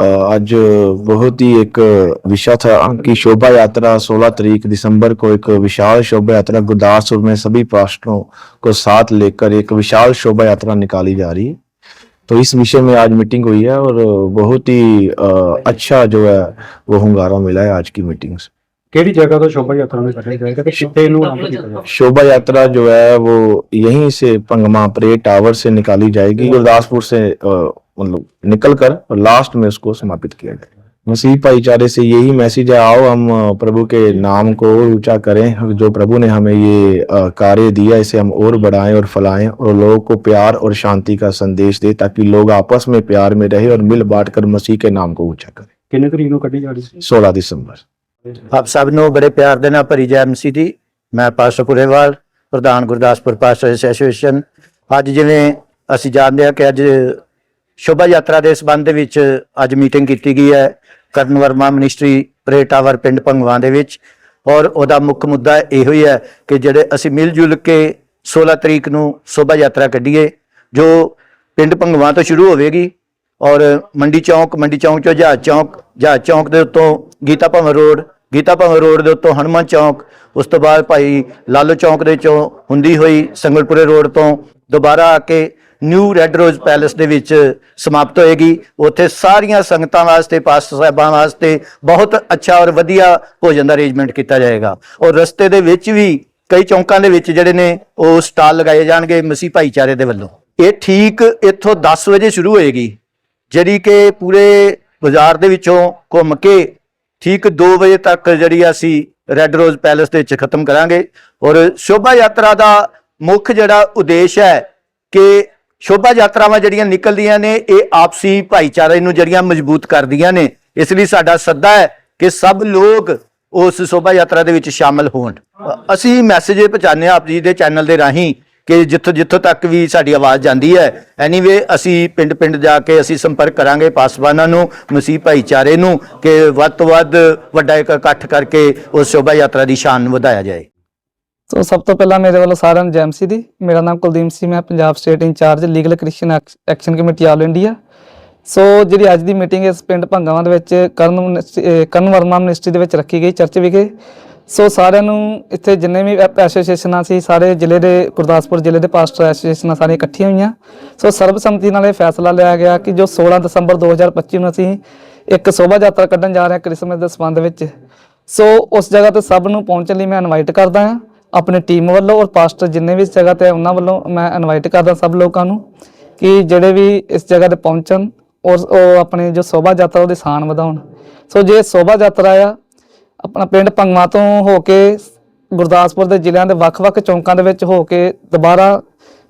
अ, आज बहुत ही एक विषय था कि शोभा यात्रा 16 तारीख दिसंबर को एक विशाल शोभा यात्रा गुरदासपुर में सभी पास्टरों को साथ लेकर एक विशाल शोभा यात्रा निकाली जा रही है तो इस विषय में आज मीटिंग हुई है और बहुत ही अ, अच्छा जो है वो hunगारा मिला है आज की मीटिंग से ਕਿਹੜੀ ਜਗ੍ਹਾ ਤੋਂ ਸ਼ੋਭਾ ਯਾਤਰਾ ਨੂੰ ਕੱਢਿਆ ਜਾਏਗਾ ਤੇ ਕਿੱਥੇ ਇਹਨੂੰ ਆਰੰਭ ਕੀਤਾ ਜਾਏਗਾ शोभा यात्रा जो है वो यहीं से पंगमा परेड टावर से निकाली जाएगी गुरदासपुर से अ, मतलब निकल कर और लास्ट में उसको समापित किया जाएगा मसीह भाईचारे से यही मैसेज है आओ हम अ, प्रभु के नाम को और ऊंचा करें जो प्रभु ने हमें ये अ, कार्य दिया इसे हम और बढ़ाएं और फैलाएं और लोगों को प्यार और शांति का संदेश दे ताकि लोग आपस में प्यार में रहे और मिल बांट कर मसीह के नाम को ऊंचा करें ਕਿੰਨੇ ਤਰੀਕ ਨੂੰ ਕੱਢੀ ਜਾ ਰਹੀ ਸੀ सोलह दिसंबर ਆਪ ਸਭ ਨੂੰ ਬੜੇ ਪਿਆਰ ਦੇ ਨਾਲ ਭਰੀ ਜੈ ਐਮਸੀ ਦੀ ਮੈਂ ਪਾਸਟਰ ਪੁਰੇਵਾਲ ਪ੍ਰਧਾਨ ਗੁਰਦਾਸਪੁਰ ਪਾਸਟਰ ਐਸੋਸੀਏਸ਼ਨ ਅੱਜ ਜਿਵੇਂ ਅਸੀਂ ਜਾਣਦੇ ਹਾਂ ਕਿ ਅੱਜ ਸ਼ੋਭਾ ਯਾਤਰਾ ਦੇ ਸੰਬੰਧ ਵਿੱਚ ਅੱਜ ਮੀਟਿੰਗ ਕੀਤੀ ਗਈ ਹੈ ਕਰਨ ਵਰਮਾ, ਮਿਨਿਸਟਰੀ ਪਰੇ ਟਾਵਰ ਪਿੰਡ ਭੰਗਵਾਂ ਦੇ ਵਿੱਚ। ਔਰ ਉਹਦਾ ਮੁੱਖ ਮੁੱਦਾ ਇਹੋ ਹੀ ਹੈ ਕਿ ਜਿਹੜੇ ਅਸੀਂ ਮਿਲ ਜੁਲ ਕੇ 16 ਤਰੀਕ ਨੂੰ ਸ਼ੋਭਾ ਯਾਤਰਾ ਕੱਢੀਏ, ਜੋ ਪਿੰਡ ਭੰਗਵਾਂ ਤੋਂ ਸ਼ੁਰੂ ਹੋਵੇਗੀ। ਔਰ ਮੰਡੀ ਚੌਂਕ ਮੰਡੀ ਚੌਂਕ ਚੋਂ ਜਹਾਜ਼ ਚੌਂਕ ਜਹਾਜ਼ ਚੌਂਕ ਦੇ ਉੱਤੋਂ ਗੀਤਾ ਭਵਨ ਰੋਡ, ਗੀਤਾ ਭਵਨ ਰੋਡ ਦੇ ਉੱਤੋਂ ਹਨੂੰਮਾਨ ਚੌਂਕ, ਉਸ ਤੋਂ ਬਾਅਦ ਭਾਈ ਲਾਲੋ ਚੌਂਕ ਦੇ ਚੋਂ ਹੁੰਦੀ ਹੋਈ ਸੰਗਲਪੁਰੇ ਰੋਡ ਤੋਂ ਦੁਬਾਰਾ ਆ ਕੇ ਨਿਊ ਰੈੱਡ ਰੋਜ਼ ਪੈਲੇਸ ਦੇ ਵਿੱਚ ਸਮਾਪਤ ਹੋਏਗੀ। ਉੱਥੇ ਸਾਰੀਆਂ ਸੰਗਤਾਂ ਵਾਸਤੇ, ਪਾਸਟਰ ਸਾਹਿਬਾਂ ਵਾਸਤੇ ਬਹੁਤ ਅੱਛਾ ਔਰ ਵਧੀਆ ਭੋਜਨ ਦਾ ਅਰੇਂਜਮੈਂਟ ਕੀਤਾ ਜਾਏਗਾ। ਔਰ ਰਸਤੇ ਦੇ ਵਿੱਚ ਵੀ ਕਈ ਚੌਂਕਾਂ ਦੇ ਵਿੱਚ ਜਿਹੜੇ ਨੇ, ਉਹ ਸਟਾਲ ਲਗਾਏ ਜਾਣਗੇ ਮਸੀਹ ਭਾਈਚਾਰੇ ਦੇ ਵੱਲੋਂ। ਇਹ ਠੀਕ ਇੱਥੋਂ 10 ਵਜੇ ਸ਼ੁਰੂ ਹੋਏਗੀ, ਜਿਹੜੀ ਕਿ ਪੂਰੇ ਬਾਜ਼ਾਰ ਦੇ ਵਿੱਚੋਂ ਘੁੰਮ ਕੇ ਠੀਕ 2 ਵਜੇ ਤੱਕ ਜਿਹੜੀ ਅਸੀਂ ਰੈੱਡ ਰੋਜ਼ ਪੈਲੇਸ ਦੇ ਵਿੱਚ ਖਤਮ ਕਰਾਂਗੇ। ਔਰ ਸ਼ੋਭਾ ਯਾਤਰਾ ਦਾ ਮੁੱਖ ਜਿਹੜਾ ਉਦੇਸ਼ ਹੈ ਕਿ ਸ਼ੋਭਾ ਯਾਤਰਾਵਾਂ ਜਿਹੜੀਆਂ ਨਿਕਲਦੀਆਂ ਨੇ, ਇਹ ਆਪਸੀ ਭਾਈਚਾਰੇ ਨੂੰ ਜਿਹੜੀਆਂ ਮਜ਼ਬੂਤ ਕਰਦੀਆਂ ਨੇ। ਇਸ ਲਈ ਸਾਡਾ ਸੱਦਾ ਹੈ ਕਿ ਸਭ ਲੋਕ ਉਸ ਸ਼ੋਭਾ ਯਾਤਰਾ ਦੇ ਵਿੱਚ ਸ਼ਾਮਲ ਹੋਣ। ਅਸੀਂ ਮੈਸੇਜ ਇਹ ਪਹੁੰਚਾਉਂਦੇ ਹਾਂ ਆਪ ਜੀ ਦੇ ਚੈਨਲ ਦੇ ਰਾਹੀਂ ਕਿ ਜਿੱਥੋਂ ਜਿੱਥੋਂ ਤੱਕ ਵੀ ਸਾਡੀ ਆਵਾਜ਼ ਜਾਂਦੀ ਹੈ। ਐਨੀਵੇ ਅਸੀਂ ਪਿੰਡ ਪਿੰਡ ਜਾ ਕੇ ਅਸੀਂ ਸੰਪਰਕ ਕਰਾਂਗੇ ਪਾਸਵਾਨਾਂ ਨੂੰ, ਮਸੀਹ ਭਾਈਚਾਰੇ ਨੂੰ, ਕਿ ਵੱਧ ਤੋਂ ਵੱਧ ਵੱਡਾ ਇੱਕ ਇਕੱਠ ਕਰਕੇ ਉਸ ਸ਼ੋਭਾ ਯਾਤਰਾ ਦੀ ਸ਼ਾਨ ਵਧਾਇਆ ਜਾਏ। ਸੋ ਸਭ ਤੋਂ ਪਹਿਲਾਂ ਮੇਰੇ ਵੱਲੋਂ ਸਾਰਿਆਂ ਨੂੰ ਜੈਮਸੀ ਦੀ। ਮੇਰਾ ਨਾਮ ਕੁਲਦੀਪ ਸਿੰਘ ਮੈਂ Punjab state incharge legal Christian action committee all India so ਜਿਹੜੀ ਅੱਜ ਦੀ ਮੀਟਿੰਗ ਇਸ ਪਿੰਡ ਭੰਗਾਵਾਂ ਦੇ ਵਿੱਚ ਕਰਨ ਮਿਨਿਸਟਰੀ- ਕਰਨ ਵਰਮਾ ਮਿਨਿਸਟਰੀ ਦੇ ਵਿੱਚ ਰੱਖੀ ਗਈ ਚਰਚ ਵਿਖੇ। ਸੋ ਸਾਰਿਆਂ ਨੂੰ ਇੱਥੇ ਜਿੰਨੇ ਵੀ ਐਪ- ਐਸੋਸੀਏਸ਼ਨਾਂ ਸੀ, ਸਾਰੇ ਜ਼ਿਲ੍ਹੇ ਦੇ, ਗੁਰਦਾਸਪੁਰ ਜ਼ਿਲ੍ਹੇ ਦੇ ਪਾਸਟਰ ਐਸੋਸੀਏਸ਼ਨਾਂ ਸਾਰੀਆਂ ਇਕੱਠੀਆਂ ਹੋਈਆਂ। ਸੋ ਸਰਬਸੰਮਤੀ ਨਾਲ ਇਹ ਫੈਸਲਾ ਲਿਆ ਗਿਆ ਕਿ ਜੋ 16 ਦਸੰਬਰ 2025 ਨੂੰ ਅਸੀਂ ਇੱਕ ਸ਼ੋਭਾ ਯਾਤਰਾ ਕੱਢਣ ਜਾ ਰਹੇ ਹਾਂ ਕ੍ਰਿਸਮਸ ਦੇ ਸੰਬੰਧ ਵਿੱਚ। ਸੋ ਉਸ ਜਗ੍ਹਾ ਤੇ ਸਭ ਨੂੰ ਪਹੁੰਚਣ ਲਈ ਮੈਂ ਇਨਵਾਈਟ ਕਰਦਾ ਹਾਂ। ਆਪਣੀ ਟੀਮ ਵੱਲੋਂ ਔਰ ਪਾਸਟਰ ਜਿੰਨੇ ਵੀ ਇਸ ਜਗ੍ਹਾ ਤੇ ਹੈ, ਉਹਨਾਂ ਵੱਲੋਂ ਮੈਂ ਇਨਵਾਈਟ ਕਰਦਾ ਸਭ ਲੋਕਾਂ ਨੂੰ ਕਿ ਜਿਹੜੇ ਵੀ ਇਸ ਜਗ੍ਹਾ ਤੇ ਪਹੁੰਚਣ ਔਰ ਉਹ ਆਪਣੇ ਜੋ ਸ਼ੋਭਾ ਯਾਤਰਾ ਉਹਦੇ ਸਾਨ ਵਧਾਉਣ। ਸੋ ਜੇ ਸ਼ੋਭਾ ਯਾਤਰਾ ਆ ਆਪਣਾ ਪਿੰਡ ਭੰਗਵਾ ਤੋਂ ਹੋ ਕੇ ਗੁਰਦਾਸਪੁਰ ਦੇ ਜ਼ਿਲ੍ਹਿਆਂ ਦੇ ਵੱਖ-ਵੱਖ ਚੌਂਕਾਂ ਦੇ ਵਿੱਚ ਹੋ ਕੇ ਦੁਬਾਰਾ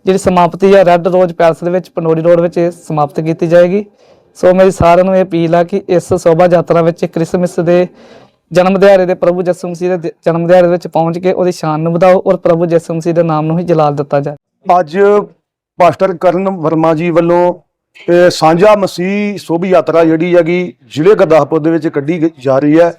ਜਿਹੜੀ ਸਮਾਪਤੀ ਆ ਰੈੱਡ ਰੋਜ਼ ਪੈਲਸ ਦੇ ਵਿੱਚ ਪੰਡੋਰੀ ਰੋਡ ਵਿੱਚ ਇਹ ਸਮਾਪਤ ਕੀਤੀ ਜਾਏਗੀ। ਸੋ ਮੇਰੀ ਸਾਰਿਆਂ ਨੂੰ ਇਹ ਅਪੀਲ ਆ ਕਿ ਇਸ ਸ਼ੋਭਾ ਯਾਤਰਾ ਵਿੱਚ ਕ੍ਰਿਸਮਸ ਦੇ ਜਨਮ ਦਿਹਾੜੇ ਦੇ ਪ੍ਰਭੂ ਯਿਸੂ ਮਸੀਹ ਦੇ ਜਨਮ ਦਿਹਾੜੇ ਵਿੱਚ ਪਹੁੰਚ ਕੇ ਉਹਦੀ ਸ਼ਾਨ ਨੂੰ ਵਧਾਓ ਔਰ ਪ੍ਰਭੂ ਯਿਸੂ ਮਸੀਹ ਦੇ ਨਾਮ ਨੂੰ ਹੀ ਜਲਾਲ ਦਿੱਤਾ ਜਾਏ। ਅੱਜ ਪਾਸਟਰ ਕਰਨ ਵਰਮਾ ਜੀ ਵੱਲੋਂ ਸਾਂਝਾ ਮਸੀਹ ਸ਼ੋਭ ਯਾਤਰਾ ਜਿਹੜੀ ਹੈਗੀ ਜ਼ਿਲ੍ਹੇ ਗੁਰਦਾਸਪੁਰ ਦੇ ਵਿੱਚ ਕੱਢੀ ਗ- ਜਾ ਰਹੀ ਹੈ।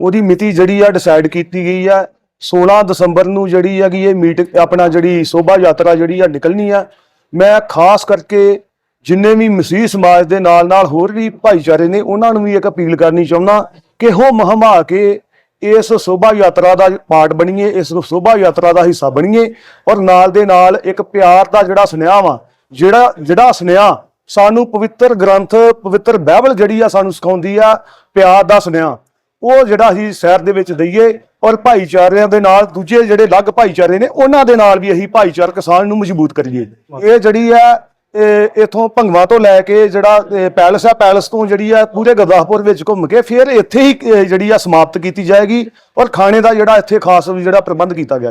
ਉਹਦੀ ਮਿਤੀ ਜਿਹੜੀ ਆ ਡਿਸਾਈਡ ਕੀਤੀ ਗਈ ਹੈ 16 ਦਸੰਬਰ ਨੂੰ ਜਿਹੜੀ ਹੈਗੀ ਇਹ ਮੀਟ, ਆਪਣਾ ਜਿਹੜੀ ਸ਼ੋਭਾ ਯਾਤਰਾ ਜਿਹੜੀ ਆ ਨਿਕਲਣੀ ਆ। ਮੈਂ ਖਾਸ ਕਰਕੇ ਜਿੰਨੇ ਵੀ ਮਸੀਹ ਸਮਾਜ ਦੇ ਨਾਲ ਨਾਲ ਹੋਰ ਵੀ ਭਾਈਚਾਰੇ ਨੇ, ਉਹਨਾਂ ਨੂੰ ਵੀ ਇੱਕ ਅਪੀਲ ਕਰਨੀ ਚਾਹੁੰਦਾ। ਕਿਹੋ ਮਹਮਾ ਕੇ ਇਸ ਸ਼ੋਭਾ ਯਾਤਰਾ ਦਾ ਪਾਰਟ ਬਣੀਏ, ਇਸ ਸ਼ੋਭਾ ਯਾਤਰਾ ਦਾ ਹਿੱਸਾ ਬਣੀਏ ਔਰ ਨਾਲ ਦੇ ਨਾਲ ਇੱਕ ਪਿਆਰ ਦਾ ਜਿਹੜਾ ਸੁਨੇਹਾ ਵਾ, ਜਿਹੜਾ ਜਿਹੜਾ ਸੁਨੇਹਾ ਸਾਨੂੰ ਪਵਿੱਤਰ ਗ੍ਰੰਥ, ਪਵਿੱਤਰ ਬਾਈਬਲ ਜਿਹੜੀ ਆ ਸਾਨੂੰ ਸਿਖਾਉਂਦੀ ਆ, ਪਿਆਰ ਦਾ ਸੁਨੇਹਾ, ਉਹ ਜਿਹੜਾ ਅਸੀਂ ਸ਼ਹਿਰ ਦੇ ਵਿੱਚ ਦਈਏ ਔਰ ਭਾਈਚਾਰਿਆਂ ਦੇ ਨਾਲ ਦੂਜੇ ਜਿਹੜੇ ਅਲੱਗ ਭਾਈਚਾਰੇ ਨੇ, ਉਹਨਾਂ ਦੇ ਨਾਲ ਵੀ ਅਸੀਂ ਭਾਈਚਾਰਕ ਸਾਂਝ ਨੂੰ ਮਜ਼ਬੂਤ ਕਰੀਏ। ਇਹ ਜਿਹੜੀ ਆ ਇਥੋਂ ਭੰਗਵਾ ਤੋਂ ਲੈ ਕੇ ਜਿਹੜਾ ਪੈਲਸ ਆ, ਪੈਲਸ ਤੋਂ ਜਿਹੜੀ ਆ ਪੂਰੇ ਗੁਰਦਾਸਪੁਰ ਵਿੱਚ ਘੁੰਮ ਕੇ ਫਿਰ ਇੱਥੇ ਹੀ ਜਿਹੜੀ ਆ ਸਮਾਪਤ ਕੀਤੀ ਜਾਏਗੀ ਔਰ ਖਾਣੇ ਦਾ ਜਿਹੜਾ ਇੱਥੇ ਖਾਸ ਜਿਹੜਾ ਪ੍ਰਬੰਧ ਕੀਤਾ ਗਿਆ।